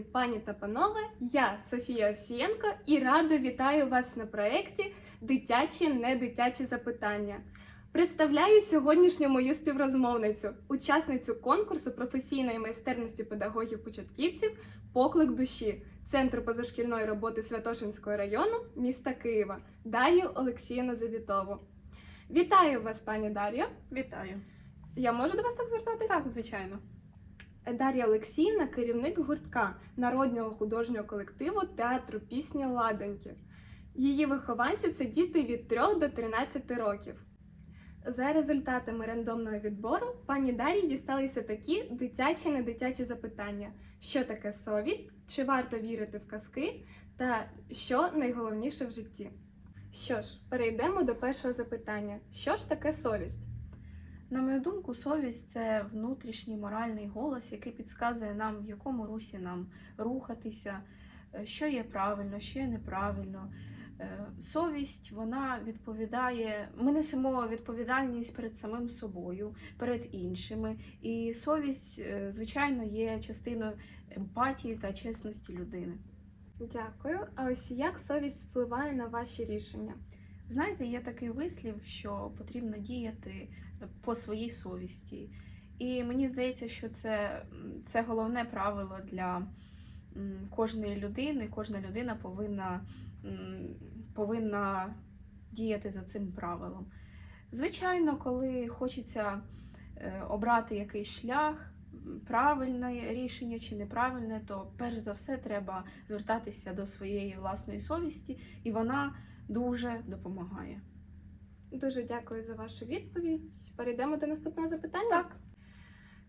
пані та панове, я Софія Овсієнко і радо вітаю вас на проєкті Дитячі недитячі запитання. Представляю сьогоднішню мою співрозмовницю, учасницю конкурсу професійної майстерності педагогів-початківців Поклик душі Центру позашкільної роботи Святошинського району міста Києва Дар'ю Олексіївну Завітову. Вітаю вас, пані Дар'я. Вітаю. Я можу до вас так звертатися? Так, звичайно. Дар'я Олексіївна, керівник гуртка народного художнього колективу театру пісні Ладоньки. Її вихованці це діти від 3 до 13 років. За результатами рандомного відбору пані Дар'ї дісталися такі дитячі недитячі запитання: що таке совість, чи варто вірити в казки, та що найголовніше в житті. Що ж, перейдемо до першого запитання: що ж таке совість? На мою думку, совість це внутрішній моральний голос, який підказує нам, в якому русі нам рухатися, е, що є правильно, що є неправильно. Е, Совість вона відповідає. Ми несемо відповідальність перед самим собою, перед іншими. І совість, е, звичайно, є частиною емпатії та чесності людини. Дякую. А ось як совість впливає на ваші рішення? Знаєте, є такий вислів, що потрібно діяти по своїй совісті. І мені здається, що це, це головне правило для кожної людини. Кожна людина повинна, повинна діяти за цим правилом. Звичайно, коли хочеться е, обрати якийсь шлях, правильне рішення чи неправильне, то перш за все треба звертатися до своєї власної совісті, і вона дуже допомагає. Дуже дякую за вашу відповідь. Перейдемо до наступного запитання. Так,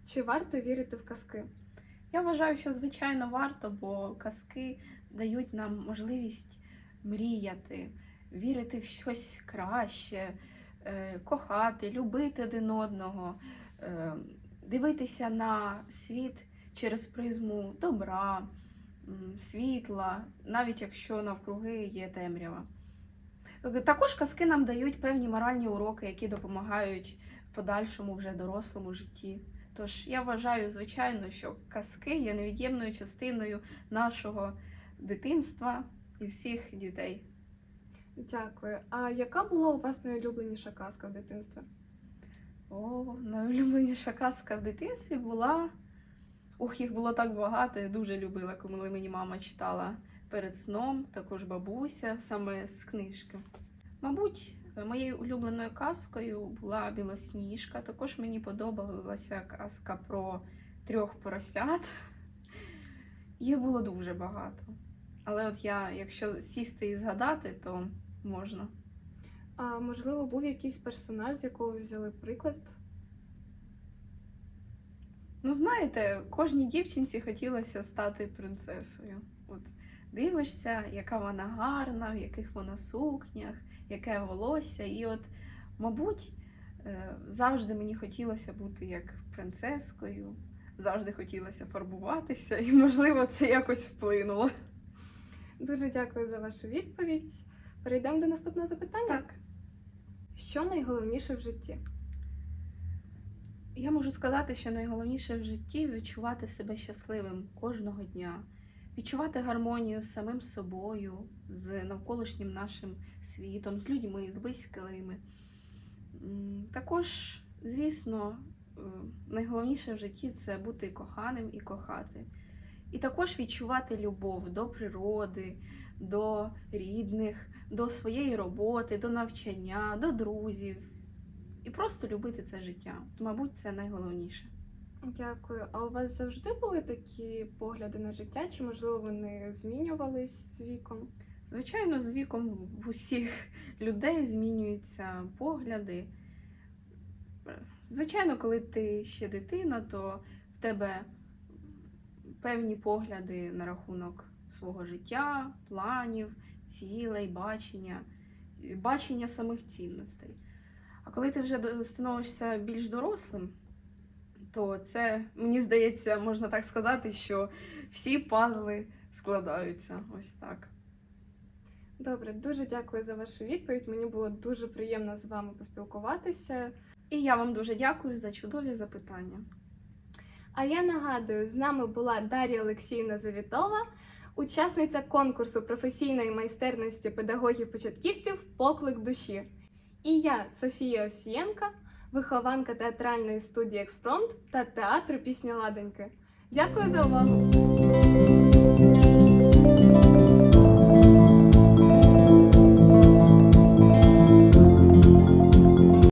Чи варто вірити в казки? я вважаю, що звичайно варто, бо казки дають нам можливість мріяти, вірити в щось краще, е, кохати, любити один одного, е, дивитися на світ через призму добра, світла, навіть якщо навкруги є темрява. Також казки нам дають певні моральні уроки, які допомагають в подальшому вже дорослому житті. Тож я вважаю, звичайно, що казки є невід'ємною частиною нашого дитинства і всіх дітей. Дякую. А яка була у вас найулюбленіша казка в дитинстві? О, найулюбленіша казка в дитинстві була. Ох, їх було так багато. Я дуже любила, коли мені мама читала перед сном, також бабуся, саме з книжки. Мабуть, моєю улюбленою казкою була Білосніжка. Також мені подобалася казка про трьох поросят. Їх було дуже багато. Але от я, якщо сісти і згадати, то можна. А можливо, був якийсь персонаж, з якого ви взяли приклад? Ну, знаєте, кожній дівчинці хотілося стати принцесою. От дивишся, яка вона гарна, в яких вона сукнях, яке волосся. І от, мабуть, е, завжди мені хотілося бути як принцескою, завжди хотілося фарбуватися, і, можливо, це якось вплинуло. Дуже дякую за вашу відповідь. Перейдемо до наступного запитання. Так. Що найголовніше в житті? Я можу сказати, що найголовніше в житті відчувати себе щасливим кожного дня, відчувати гармонію з самим собою, з навколишнім нашим світом, з людьми, з близькими. Також, звісно, е, найголовніше в житті це бути коханим і кохати. І також відчувати любов до природи, до рідних, до своєї роботи, до навчання, до друзів. І просто любити це життя. Мабуть, це найголовніше. Дякую. А у вас завжди були такі погляди на життя, чи можливо вони змінювались з віком? Звичайно, з віком в усіх людей змінюються погляди. Звичайно, коли ти ще дитина, то в тебе певні погляди на рахунок свого життя, планів, цілей, бачення, бачення самих цінностей. А коли ти вже становишся більш дорослим, то це, мені здається, можна так сказати, що всі пазли складаються ось так. Добре, дуже дякую за вашу відповідь. Мені було дуже приємно з вами поспілкуватися. І я вам дуже дякую за чудові запитання. А я нагадую, з нами була Дар'я Олексіївна Завітова, учасниця конкурсу професійної майстерності педагогів-початківців Поклик душі. І я, Софія Овсієнка, вихованка театральної студії Експромт та театру пісня Ладеньки. Дякую за увагу!